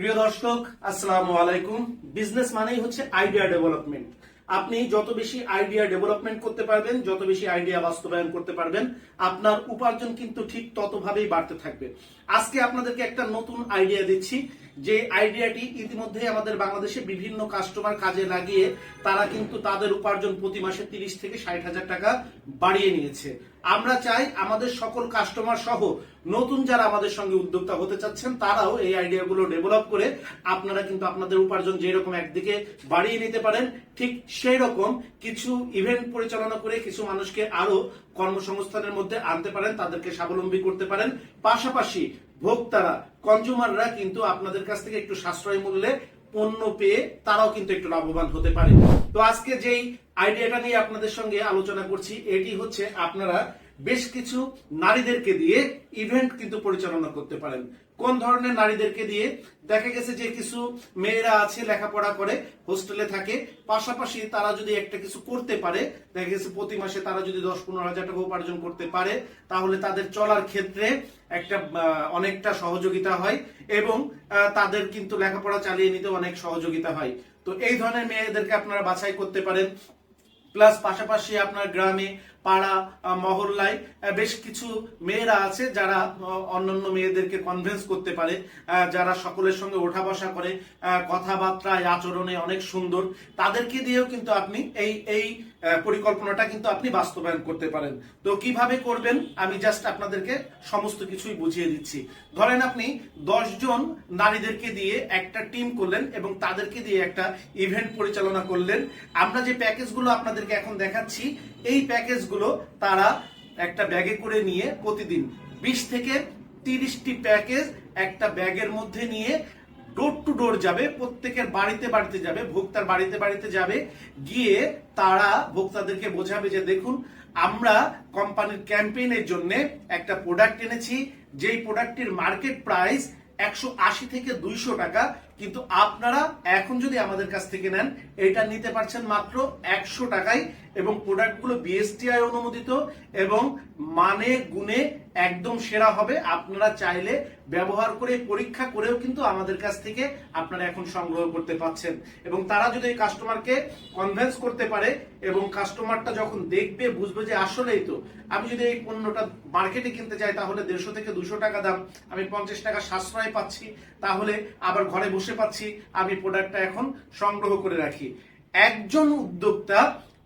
প্রিয় দর্শক, আসসালামু আলাইকুম। বিজনেস মানেই হচ্ছে আইডিয়া ডেভেলপমেন্ট আপনি যত বেশি আইডিয়া ডেভেলপমেন্ট করতে পারবেন, যত বেশি আইডিয়া বাস্তবায়ন করতে পারবেন, আপনার উপার্জন কিন্তু ঠিক ততভাবেই বাড়তে থাকবে। আজকে আপনাদেরকে একটা নতুন আইডিয়া দিচ্ছি। যে আইডিয়াটি ইতিমধ্যে আমাদের বাংলাদেশে বিভিন্ন কাস্টমার কাজে লাগিয়ে তারা কিন্তু তাদের উপার্জন প্রতি মাসে তিরিশ থেকে ষাট হাজার টাকা বাড়িয়ে নিয়েছে। আমরা চাই আমাদের সকল কাস্টমার সহ নতুন যারা আমাদের সঙ্গে উদ্যোক্তা হতে চাচ্ছেন, তারাও এই আইডিয়াগুলো ডেভেলপ করে আপনারা কিন্তু আপনাদের উপার্জন যেরকম একদিকে বাড়িয়ে নিতে পারেন, ঠিক সেই রকম কিছু ইভেন্ট পরিচালনা করে কিছু মানুষকে আরও কর্মসংস্থানের মধ্যে আনতে পারেন, তাদেরকে স্বাবলম্বী করতে পারেন। পাশাপাশি ভোক্তারা কনজুমাররা কিন্তু আপনাদের কাছ থেকে একটু সাশ্রয় মূল্যে পণ্য পেয়ে তারাও কিন্তু একটু লাভবান হতে পারে। তো আজকে যেই আইডিয়াটা নিয়ে আপনাদের সঙ্গে আলোচনা করছি, এটি হচ্ছে আপনারা বেশ কিছু নারীদেরকে দিয়ে ইভেন্ট কিন্তু পরিচালনা করতে পারেন। কোন ধরনের নারীদেরকে দিয়ে? দেখা গেছে যে কিছু মেয়েরা আছে, লেখাপড়া করে, হোস্টেলে থাকে। পাশাপাশি তারা যদি একটা কিছু করতে পারে, দেখা গেছে প্রতি মাসে তারা যদি দশ পনেরো হাজার টাকা উপার্জন করতে পারে, তাহলে তাদের চলার ক্ষেত্রে একটা অনেকটা সহযোগিতা হয় এবং তাদের কিন্তু লেখাপড়া চালিয়ে নিতে অনেক সহযোগিতা হয়। তো এই ধরনের মেয়েদেরকে আপনারা বাছাই করতে পারেন। প্লাস পাশাপাশি আপনার গ্রামে পাড়া মহল্লায় বেশ কিছু মেয়েরা আছে যারা অন্যান্য মেয়েদেরকে কনভিন্স করতে পারে যারা সকলের সঙ্গে ওঠা বসা করে কথাবার্তায়, আচরণে অনেক সুন্দর। তাদেরকে দিয়েও কিন্তু আপনি এই এই পরিকল্পনাটা কিন্তু আপনি বাস্তবায়ন করতে পারেন। তো কীভাবে করবেন? আমি জাস্ট আপনাদেরকে সমস্ত কিছুই বুঝিয়ে দিচ্ছি। ধরেন আপনি দশ জন নারীদেরকে দিয়ে একটা টিম করলেন এবং তাদেরকে দিয়ে একটা ইভেন্ট পরিচালনা করলেন। আমরা যে প্যাকেজগুলো আপনাদেরকে এখন দেখাচ্ছি এই প্যাকেজগুলো তারা একটা ব্যাগে করে নিয়ে প্রতিদিন বিশ থেকে তিরিশটি প্যাকেজ একটা ব্যাগের মধ্যে নিয়ে ডোর টু ডোর যাবে, প্রত্যেকের বাড়িতে বাড়িতে যাবে, ভোক্তার বাড়িতে বাড়িতে যাবে। গিয়ে তারা ভোক্তাদেরকে বোঝাবে যে দেখুন, আমরা কোম্পানির ক্যাম্পেইনের জন্য একটা প্রোডাক্ট এনেছি, যেই প্রোডাক্টটির মার্কেট প্রাইস একশো আশি থেকে দুইশো টাকা। কিন্তু আপনারা এখন যদি আমাদের কাছ থেকে নেন, এটা নিতে পারছেন মাত্র একশো টাকায়। এবং প্রোডাক্টগুলো বিএসটিআই অনুমোদিত এবং মানে গুণে একদম সেরা হবে। আপনারা চাইলে ব্যবহার করে পরীক্ষা করেও কিন্তু আমাদের কাছ থেকে আপনারা এখন সংগ্রহ করতে পাচ্ছেন। এবং তারা যদি কাস্টমারকে কনভেন্স করতে পারে এবং কাস্টমারটা যখন দেখবে, বুঝবে যে আসলেই তো, আমি যদি এই পণ্যটা মার্কেটে কিনতে যাই, তাহলে দেড়শো থেকে দুশো টাকা দাম, আমি পঞ্চাশ টাকা সাশ্রয় পাচ্ছি, তাহলে আবার ঘরে বসে পাচ্ছি, আমি প্রোডাক্টটা এখন সংগ্রহ করে রাখি। একজন উদ্যোক্তা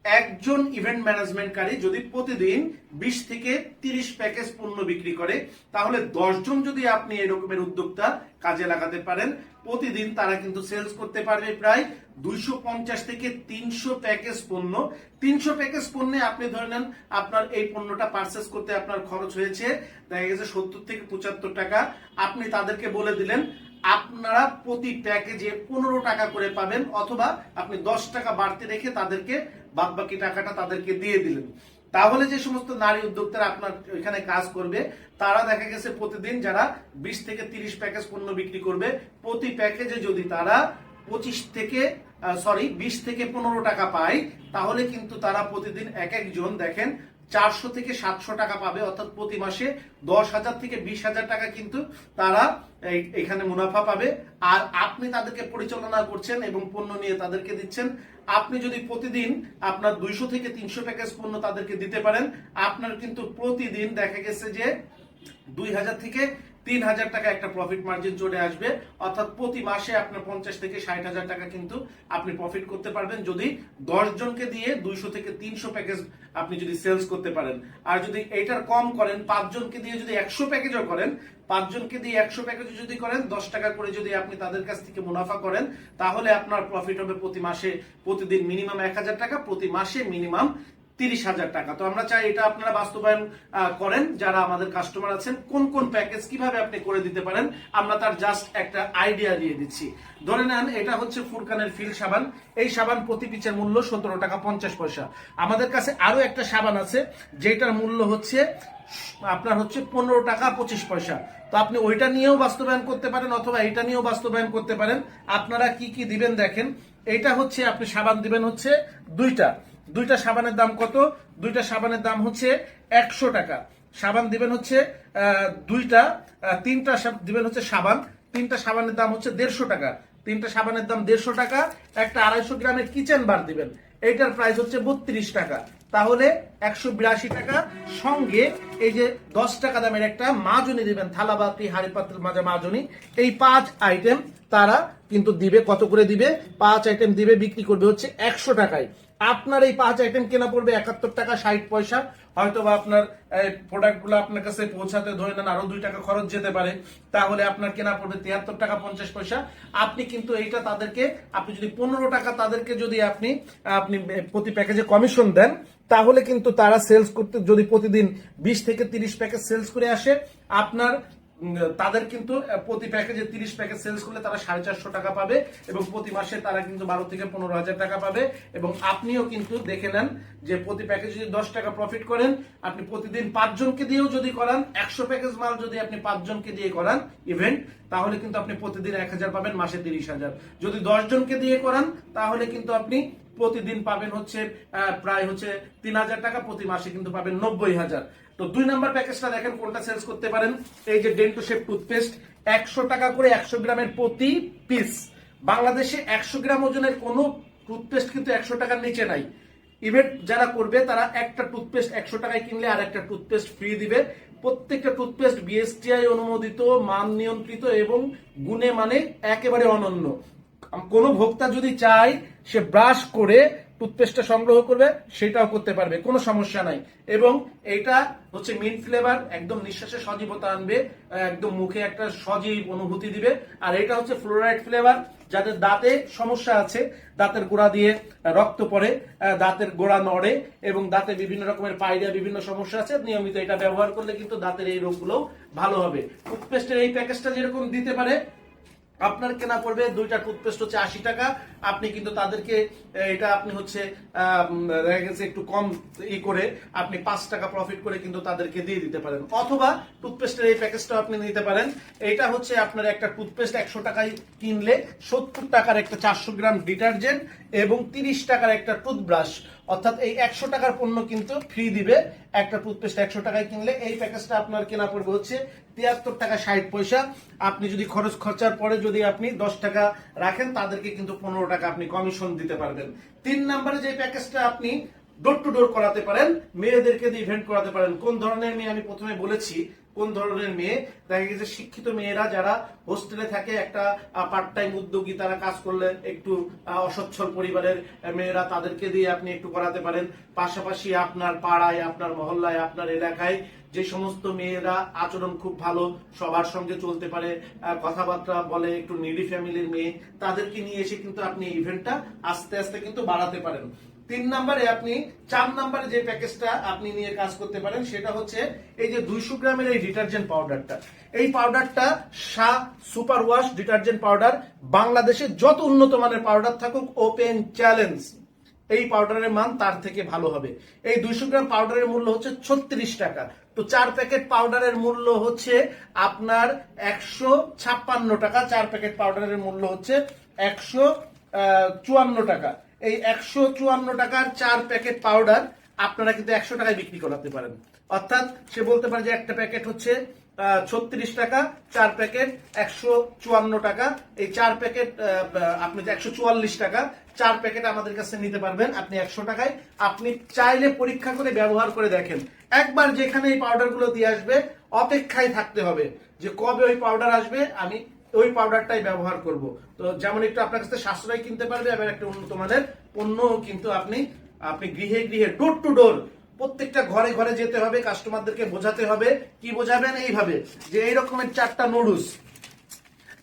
একজন ইভেন্ট ম্যানেজমেন্টকারী যদি প্রতিদিন বিশ থেকে তিরিশ প্যাকেজ পণ্য বিক্রি করে, তাহলে জন যদি আপনি এরকমের উদ্যোক্তা কাজে লাগাতে পারেন, প্রতিদিন তারা কিন্তু সেলস করতে পারবে প্রায় দুইশো পঞ্চাশ থেকে তিনশো প্যাকেজ পণ্য। তিনশো প্যাকেজ পণ্যে আপনি ধরে নেন, আপনার এই পণ্যটা পারচেস করতে আপনার খরচ হয়েছে, দেখা গেছে সত্তর থেকে পঁচাত্তর টাকা। আপনি তাদেরকে বলে দিলেন আপনারা প্রতি প্যাকেজে পনেরো টাকা করে পাবেন, অথবা আপনি দশ টাকা বাড়তি রেখে তাদেরকে, বাদবাকি টাকাটা তাদেরকে দিয়ে দিলেন। তাহলে যে সমস্ত নারী উদ্যোক্তারা আপনার এখানে কাজ করবে, তারা দেখা গেছে প্রতিদিন যারা বিশ থেকে তিরিশ প্যাকেজ পণ্য বিক্রি করবে, প্রতি প্যাকেজে যদি তারা পঁচিশ থেকে সরি বিশ থেকে পনেরো টাকা পায়, তাহলে কিন্তু তারা প্রতিদিন এক একজন, দেখেন চারশো থেকে সাতশো টাকা পাবে, অর্থাৎ প্রতি মাসে দশ হাজার থেকে বিশ হাজার টাকা কিন্তু তারা এখানে মুনাফা পাবে। আর আপনি তাদেরকে পরিচালনা করছেন এবং পণ্য নিয়ে তাদেরকে দিচ্ছেন, আপনি যদি প্রতিদিন আপনার দুইশো থেকে তিনশো প্যাকেজ পণ্য তাদেরকে দিতে পারেন, আপনার কিন্তু প্রতিদিন দেখা গেছে যে দুই হাজার থেকে তিন হাজার টাকা একটা প্রফিট মার্জিন চলে আসবে। অর্থাৎ প্রতি মাসে আপনার পঞ্চাশ থেকে ষাট হাজার টাকা কিন্তু আপনি প্রফিট করতে পারবেন। যদি দশ জনকে দিয়ে দুইশো থেকে তিনশো প্যাকেজ আপনি যদি সেলস করতে পারেন। আর যদি এইটার কম করেন পাঁচজনকে দিয়ে যদি একশো প্যাকেজও করেন পাঁচজনকে দিয়ে একশো প্যাকেজ যদি করেন, দশ টাকা করে যদি আপনি তাদের কাছ থেকে মুনাফা করেন, তাহলে আপনার প্রফিট হবে প্রতি মাসে প্রতিদিন মিনিমাম এক হাজার টাকা, প্রতি মাসে মিনিমাম তিরিশ হাজার টাকা। তো আমরা চাই এটা আপনারা বাস্তবায়ন করেন, যারা আমাদের কাস্টমার আছেন, কোন কোন প্যাকেজ কীভাবে আপনি করে দিতে পারেন, আমরা তার জাস্ট একটা আইডিয়া দিয়ে দিচ্ছি। ধরে নেন, এটা হচ্ছে ফুরকানের ফিল সাবান। এই সাবান প্রতি পিচের মূল্য সতেরো টাকা পঞ্চাশ পয়সা। আমাদের কাছে আরও একটা সাবান আছে, যেটার মূল্য হচ্ছে, আপনার হচ্ছে পনেরো টাকা পঁচিশ পয়সা। তো আপনি ওইটা নিয়েও বাস্তবায়ন করতে পারেন, অথবা এটা নিয়েও বাস্তবায়ন করতে পারেন। আপনারা কি কি দিবেন দেখেন এটা হচ্ছে, আপনি সাবান দিবেন হচ্ছে দুইটা। দুইটা সাবানের দাম কত? দুইটা সাবানের দাম হচ্ছে একশো টাকা। সাবান দিবেন হচ্ছে দুইটা তিনটা দিবেন হচ্ছে সাবান। তিনটা সাবানের দাম হচ্ছে দেড়শো টাকা। তিনটা সাবানের দাম দেড়শো টাকা। একটা আড়াইশো গ্রামের কিচেন বার দিবেন। এইটার প্রাইস হচ্ছে বত্রিশ টাকা। তাহলে একশো বিরাশি টাকা। সঙ্গে এই যে দশ টাকা দামের একটা মাজনি দিবেন থালা বাতি হাড়ি পাত্র মাজা মাজনি এই পাঁচ আইটেম তারা কিন্তু দিবে, কত করে দিবে? পাঁচ আইটেম দিবে, বিক্রি করবে হচ্ছে একশো টাকায়। আপনার এই পাঁচ আইটেম কেনা পড়বে একাত্তর টাকা, ষাট পয়সা। হয়তো বা আপনার প্রোডাক্টগুলো আপনার কাছে পৌঁছাতে ধরে নেন আরও দুই টাকা খরচ যেতে পারে, তাহলে আপনার কেনা পড়বে তিয়াত্তর টাকা পঞ্চাশ পয়সা। আপনি কিন্তু এইটা তাদেরকে, আপনি যদি পনেরো টাকা তাদেরকে যদি আপনি আপনি প্রতি প্যাকেজে কমিশন দেন, তাহলে কিন্তু তারা সেলস করতে, যদি প্রতিদিন বিশ থেকে তিরিশ প্যাকেজ সেলস করে আসে, আপনার তাদের কিন্তু প্রতি প্যাকেজে তিরিশ প্যাকেজ সেলস করলে তারা সাড়ে চারশো টাকা পাবে এবং প্রতি মাসে তারা কিন্তু বারো থেকে পনেরো হাজার টাকা পাবে এবং আপনিও কিন্তু দেখে নেন যে প্রতি প্যাকেজে যদি দশ টাকা প্রফিট করেন, আপনি প্রতিদিন পাঁচজনকে দিয়েও যদি করান, একশো প্যাকেজ মাল যদি আপনি পাঁচজনকে দিয়ে করান ইভেন্ট তাহলে কিন্তু আপনি প্রতিদিন এক হাজার পাবেন, মাসে তিরিশ হাজার। যদি দশজনকে দিয়ে করান, তাহলে কিন্তু আপনি প্রতিদিন পাবেন হচ্ছে প্রায় হচ্ছে তিন হাজার টাকা, প্রতি মাসে কিন্তু পাবেন নব্বই হাজার। তো দুই নাম্বার প্যাকেজটা দেখেন কোনটা সেলস করতে পারেন। এই যে ডেন্টো শেপ টুথপেস্ট একশো টাকা করে একশো গ্রামের প্রতি পিস বাংলাদেশে একশো গ্রাম ওজনের কোনো টুথপেস্ট কিন্তু একশো টাকার নিচে নাই। ইভেন্ট যারা করবে, তারা একটা টুথপেস্ট একশো টাকায় কিনলে আর একটা টুথপেস্ট ফ্রি দিবে। প্রত্যেকটা টুথপেস্ট বিএসটিআই অনুমোদিত, মান নিয়ন্ত্রিত এবং গুণে মানে একেবারে অনন্য। কোনো ভোক্তা যদি চায়, সে ব্রাশ করে টুথপেস্টটা সংগ্রহ করবে, সেটাও করতে পারবে, কোনো সমস্যা নাই। এবং এটা হচ্ছে মিন্ট ফ্লেভার একদম নিঃশ্বাসে সজীবতা আনবে, একদম মুখে একটা সজীব অনুভূতি দিবে। আর এটা হচ্ছে ফ্লোরাইড ফ্লেভার যাদের দাঁতে সমস্যা আছে, দাঁতের গোড়া দিয়ে রক্ত পড়ে দাঁতের গোড়া নড়ে, এবং দাঁতে বিভিন্ন রকমের পায়রিয়া বিভিন্ন সমস্যা আছে, নিয়মিত এটা ব্যবহার করলে কিন্তু দাঁতের এই রোগগুলো ভালো হবে। টুথপেস্টের এই প্যাকেজটা যেরকম দিতে পারে আপনার কেনা পড়বে দুইটা টুথপেস্ট হচ্ছে আশি টাকা। আপনি কিন্তু তাদেরকে এটা আপনি হচ্ছে একটু কম ই করে আপনি পাঁচ টাকা প্রফিট করে কিন্তু তাদেরকে দিয়ে দিতে পারেন। অথবা টুথপেস্টের এই প্যাকেজটা আপনি নিতে পারেন। এটা হচ্ছে আপনার একটা টুথপেস্ট একশো টাকায় কিনলে সত্তর টাকার একটা চারশো গ্রাম ডিটারজেন্ট এবং তিরিশ টাকার একটা টুথব্রাশ। অর্থাৎ এই একশো টাকার পণ্য কিন্তু ফ্রি দিবে। একটা টুথপেস্ট একশো টাকায় কিনলে এই প্যাকেজটা আপনার কেনা পড়বে হচ্ছে তিয়াত্তর টাকা ষাট পয়সা। আপনি যদি খরচ খরচার পরে যদি আপনি দশ টাকা রাখেন, তাদেরকে কিন্তু পনেরো টাকা আপনি কমিশন দিতে পারবেন। তিন নম্বরে যে প্যাকেজটা আপনি ডোর টু ডোর করাতে পারেন, মেয়েদেরকে দিয়ে ইভেন্ট করাতে পারেন। কোন ধরনের মেয়ে? আমি প্রথমে বলেছি, কোন ধরনের মেয়ে? দেখা গেছে শিক্ষিত মেয়েরা যারা হোস্টেলে থাকে, একটা পার্ট টাইম উদ্যোগী তারা কাজ করলে একটু অসচ্ছল পরিবারের মেয়েরা তাদেরকে দিয়ে আপনি একটু করাতে পারেন। পাশাপাশি আপনার পাড়ায়, আপনার মহল্লায়, আপনার এলাকায় যে সমস্ত মেয়েরা আচরণ খুব ভালো, সবার সঙ্গে চলতে পারে কথাবার্তা বলে, একটু নিডি ফ্যামিলির মেয়ে, তাদেরকে নিয়ে এসে কিন্তু আপনি ইভেন্টটা আস্তে আস্তে কিন্তু বাড়াতে পারেন। তিন নম্বরে আপনি, চার নম্বরে যে প্যাকেজটা আপনি নিয়ে কাজ করতে পারেন, সেটা হচ্ছে এই যে দুইশো গ্রামের এই ডিটারজেন্ট পাউডারটা। এই পাউডারটা Shah super wash detergent powder, বাংলাদেশে যত উন্নত মানের পাউডার থাকুক, ওপেন চ্যালেঞ্জ। এই পাউডারের মান তার থেকে ভালো হবে। এই দুইশো গ্রাম পাউডারের মূল্য হচ্ছে ছত্রিশ টাকা। তো চার প্যাকেট পাউডারের মূল্য হচ্ছে আপনার একশো ছাপ্পান্ন টাকা। চার প্যাকেট পাউডারের মূল্য হচ্ছে একশো চুয়ান্ন টাকা। এই একশো চুয়ান্ন টাকার চার প্যাকেট পাউডার আপনারা কিন্তু একশো টাকায় বিক্রি করাতে পারেন। অর্থাৎ সে বলতে পারে যে একটা প্যাকেট হচ্ছে ছত্রিশ টাকা, চার প্যাকেট একশো চুয়ান্ন টাকা। এই চার প্যাকেট আপনি একশো চুয়াল্লিশ টাকা, চার প্যাকেট আমাদের কাছে নিতে পারবেন আপনি একশো টাকায়। আপনি চাইলে পরীক্ষা করে ব্যবহার করে দেখেন। একবার যেখানে এই পাউডারগুলো দিয়ে আসবে, অপেক্ষায় থাকতে হবে যে কবে ওই পাউডার আসবে, আমি ওই পাউডারটাই ব্যবহার করব। তো যেমন একটু আপনার কাছে সাশ্রয় কিনতে পারবে, আবার একটা উন্নত মানের পণ্য কিন্তু আপনি আপনি গৃহে গৃহে ডোর টু ডোর প্রত্যেকটা ঘরে ঘরে যেতে হবে কাস্টমারদেরকে বোঝাতে হবে। কি বোঝাবেন? এইভাবে, যে এই রকমের চারটা নুডলস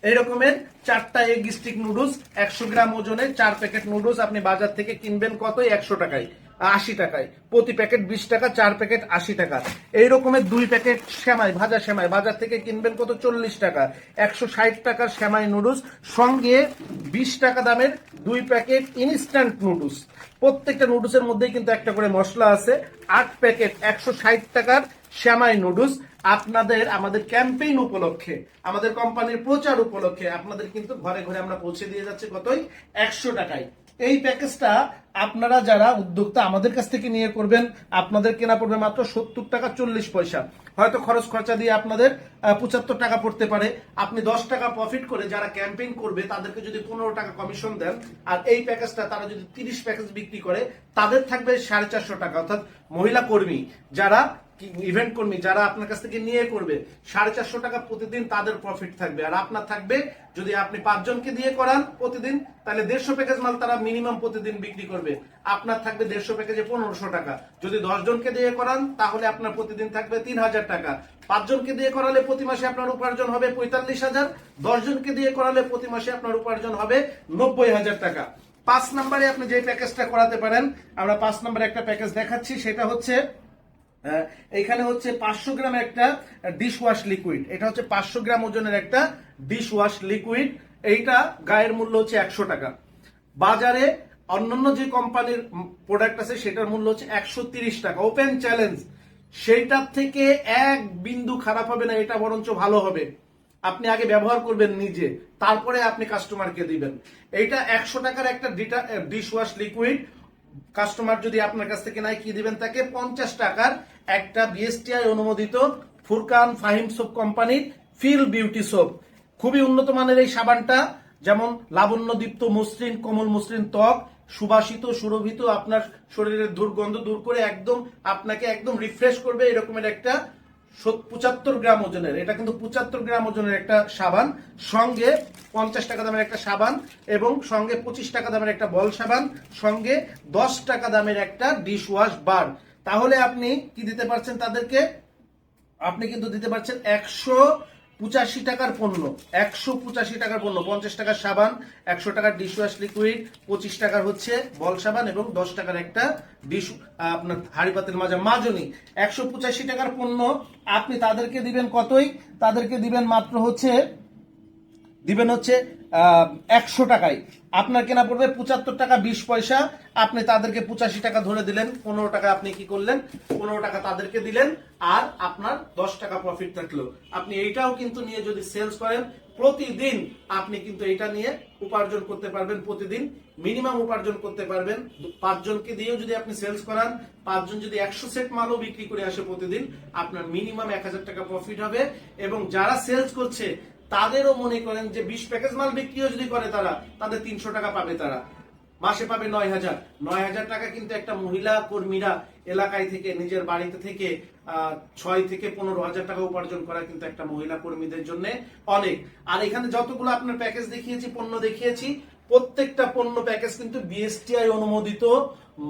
এই রকমের চারটা এগ স্টিক নুডলস একশো গ্রাম ওজনের চার প্যাকেট নুডলস আপনি বাজার থেকে কিনবেন কত একশো টাকায়। আশি টাকায়। প্রতি প্যাকেট বিশ টাকা, চার প্যাকেট আশি টাকা। এই রকমের দুই প্যাকেট শ্যামাই ভাজা শ্যামাই বাজার থেকে কিনবেন কত? চল্লিশ টাকা। একশো ষাট টাকার শ্যামাই নুডলস। সঙ্গে বিশ টাকা দামের দুই প্যাকেট ইনস্ট্যান্ট নুডলস। প্রত্যেকটা নুডলসের মধ্যেই কিন্তু একটা করে মশলা আছে। আট প্যাকেট একশো ষাট টাকার শ্যামাই নুডলস। আপনাদের, আমাদের ক্যাম্পেইন উপলক্ষে, আমাদের কোম্পানির প্রচার উপলক্ষে আপনাদের কিন্তু ঘরে ঘরে আমরা পৌঁছে দিয়ে যাচ্ছি কতই? একশো টাকায়। এই প্যাকেজটা আপনারা যারা উদ্যোক্তা আমাদের কাছ থেকে নিয়ে করবেন, আপনাদের কেনা পড়বে মাত্র সত্তর টাকা চল্লিশ পয়সা। হয়তো খরচ খরচা দিয়ে আপনাদের পঁচাত্তর টাকা পড়তে পারে। আপনি দশ টাকা প্রফিট করে যারা ক্যাম্পেইন করবে, তাদেরকে যদি পনেরো টাকা কমিশন দেন, আর এই প্যাকেজটা তারা যদি তিরিশ প্যাকেজ বিক্রি করে, তাদের থাকবে সাড়ে চারশো টাকা। অর্থাৎ মহিলা কর্মী যারা ইভেন্ট কর্মী যারা আপনার কাছ থেকে নিয়ে করবে, সাড়ে চারশো টাকা প্রতিদিন তাদের প্রফিট থাকবে। আর আপনার থাকবে, যদি আপনি পাঁচজনকে দিয়ে করান প্রতিদিন, তাহলে দেড়শো প্যাকেজ মাল তারা মিনিমাম প্রতিদিন বিক্রি করবে। আপনার থাকবে দেড়শো প্যাকেজে পনেরোশো টাকা। যদি জনকে দিয়ে করান, তাহলে আপনার প্রতিদিন থাকবে তিন হাজার টাকা। পাঁচজনকে দিয়ে করালে প্রতি মাসে আপনার উপার্জন হবে পঁয়তাল্লিশ হাজার। জনকে দিয়ে করালে প্রতি মাসে আপনার উপার্জন হবে নব্বই হাজার টাকা। পাঁচ নম্বরে আপনি যে প্যাকেজটা করাতে পারেন, আমরা পাঁচ নম্বরে একটা প্যাকেজ দেখাচ্ছি, সেটা হচ্ছে এখানে হচ্ছে পাঁচশো গ্রাম একটা ডিশ ওয়াশ লিকুইড এটা হচ্ছে পাঁচশো গ্রাম ওজনের একটা ডিশ ওয়াশ লিকুইড এইটা গায়ের মূল্য হচ্ছে একশো টাকা। বাজারে অন্যান্য যে কোম্পানির প্রোডাক্ট আছে, সেটার মূল্য হচ্ছে একশো টাকা। ওপেন চ্যালেঞ্জ সেইটার থেকে এক বিন্দু খারাপ হবে না, এটা বরঞ্চ ভালো হবে। আপনি আগে ব্যবহার করবেন নিজে, তারপরে আপনি কাস্টমারকে দিবেন। এইটা একশো টাকার একটা ডিশ ওয়াশ লিকুইড কাস্টমার যদি আপনার কাছ থেকে নেয় কি দিবেন, তাকে পঞ্চাশ টাকার একটা বিএসটিআই অনুমোদিত ফুরকান ফাহিম সোপ কোম্পানির ফিল বিউটি সোপ। খুবই উন্নত মানের এই সাবানটা, যেমন লাবণ্যদীপ্ত মসৃণ, কোমল মসৃণ ত্বক, সুবাসিত, সুরভিত, আপনার শরীরের দুর্গন্ধ দূর করে একদম আপনাকে একদম রিফ্রেশ করবে এরকমের একটা পঁচাত্তর গ্রাম ওজনের। এটা কিন্তু পঁচাত্তর গ্রাম ওজনের একটা সাবান, সঙ্গে পঞ্চাশ টাকা দামের একটা সাবান এবং সঙ্গে পঁচিশ টাকা দামের একটা বল সাবান, সঙ্গে দশ টাকা দামের একটা ডিশ ওয়াশ বার তাহলে আপনি কি দিতে পারছেন তাদেরকে? আপনি কিন্তু দিতে পারছেন একশো পঁচাশি টাকার পণ্য, একশো পঁচাশি টাকার পণ্য, পঞ্চাশ টাকার সাবান, একশো টাকার ডিশওয়াশ লিকুইড পঁচিশ টাকার হচ্ছে বল সাবান এবং দশ টাকার একটা ডিশ আপনার হাড়ি পাতের মাজা মাজনি। একশো পঁচাশি টাকার পণ্য, আপনি তাদেরকে দিবেন কতই? তাদেরকে দিবেন মাত্র হচ্ছে দিবেন হচ্ছে একশো টাকায়। আপনার কেনা পড়বে পঁচাত্তর টাকা বিশ পয়সা। আপনি তাদেরকে পঁচাশি টাকা ধরে দিলেন, পনেরো টাকা আপনি কি করলেন, পনেরো টাকা তাদেরকে দিলেন, আর আপনার দশ টাকা প্রফিট থাকল। আপনি এইটাও কিন্তু নিয়ে যদি সেলস করেন, প্রতিদিন আপনি কিন্তু এটা নিয়ে উপার্জন করতে পারবেন, প্রতিদিন মিনিমাম উপার্জন করতে পারবেন। পাঁচজনকে দিয়েও যদি আপনি সেলস করান, পাঁচজন যদি একশো সেট মালও বিক্রি করে আসে প্রতিদিন, আপনার মিনিমাম এক হাজার টাকা প্রফিট হবে। এবং যারা সেলস করছে তাদেরও মনে করেন যে বিশ প্যাকেজ মাল বিক্রিও যদি করে তারা, তাদের তিনশো টাকা পাবে তারা। মাসে পাবে নয় হাজার। নয় হাজার টাকা কিন্তু একটা মহিলা কর্মীরা এলাকায় থেকে, নিজের বাড়িতে থেকে ছয় থেকে পনেরো হাজার টাকা উপার্জন করা কিন্তু একটা মহিলা কর্মীদের জন্য অনেক। আর এখানে যতগুলো আপনার প্যাকেজ দেখিয়েছি, পণ্য দেখিয়েছি, প্রত্যেকটা পণ্য প্যাকেজ কিন্তু বিএসটিআই অনুমোদিত,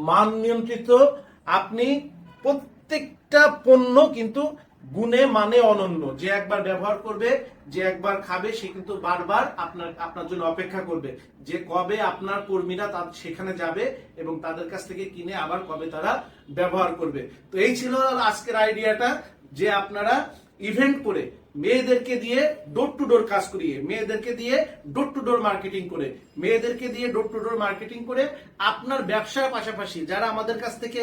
মান নিয়ন্ত্রিত। আপনি প্রত্যেকটা পণ্য কিন্তু গুণে মানে অনন্য। যে একবার ব্যবহার করবে, যে একবার খাবে, সে কিন্তু বারবার আপনার আপনার জন্য অপেক্ষা করবে। যে কবে আপনার কর্মীরা তার, সেখানে যাবে এবং তাদের কাছ থেকে কিনে আবার কবে তারা ব্যবহার করবে। তো এই ছিল আজকের আইডিয়াটা যে আপনারা ইভেন্ট করে মেয়েদেরকে দিয়ে ডোর টু ডোর কাজ করিয়ে, মেয়েদেরকে দিয়ে ডোর টু ডোর মার্কেটিং করে, মেয়েদেরকে দিয়ে ডোর টু ডোর মার্কেটিং করে আপনার ব্যবসার পাশাপাশি যারা আমাদের কাছ থেকে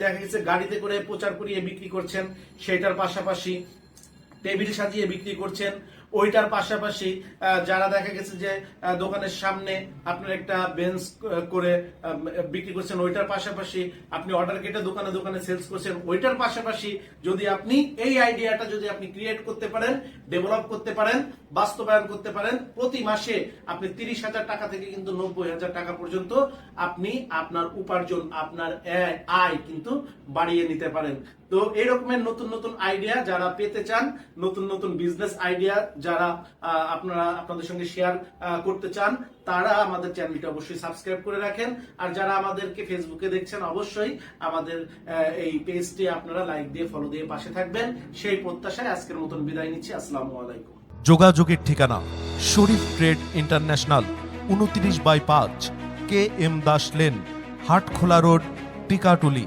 দেখা গেছে গাড়িতে করে প্রচার করিয়ে বিক্রি করছেন, সেটার পাশাপাশি টেবিল সাজিয়ে বিক্রি করছেন ওইটার পাশাপাশি যারা দেখা গেছে যে দোকানের সামনে আপনার একটা বেঞ্চ করে বিক্রি করছেন, ওইটার পাশাপাশি আপনি অর্ডার কেটে দোকানে দোকানে সেলস করছেন, ওইটার পাশাপাশি যদি আপনি এই আইডিয়াটা যদি আপনি ক্রিয়েট করতে পারেন ডেভেলপ করতে পারেন, বাস্তবায়ন করতে পারেন, প্রতি মাসে আপনি তিরিশ হাজার টাকা থেকে কিন্তু নব্বই হাজার টাকা পর্যন্ত আপনি আপনার উপার্জন, আপনার আয় কিন্তু বাড়িয়ে নিতে পারেন। তো এরকমের নতুন নতুন আইডিয়া যারা পেতে চান, নতুন নতুন বিজনেস আইডিয়া যারা আপনারা আপনাদের সঙ্গে শেয়ার করতে চান, তারা আমাদের চ্যানেলটি অবশ্যই সাবস্ক্রাইব করে রাখেন। আর যারা আমাদেরকে ফেসবুকে দেখছেন, অবশ্যই আমাদের এই পেজটি আপনারা লাইক দিয়ে ফলো দিয়ে পাশে থাকবেন। সেই প্রত্যাশায় আজকের মতন বিদায় নিচ্ছি। আসসালামু আলাইকুম। যোগাযোগের ঠিকানা, শরীফ ট্রেড ইন্টারন্যাশনাল, উনত্রিশ বাই পাঁচ, K M Das lane, Hatkhola road, Tikatuli.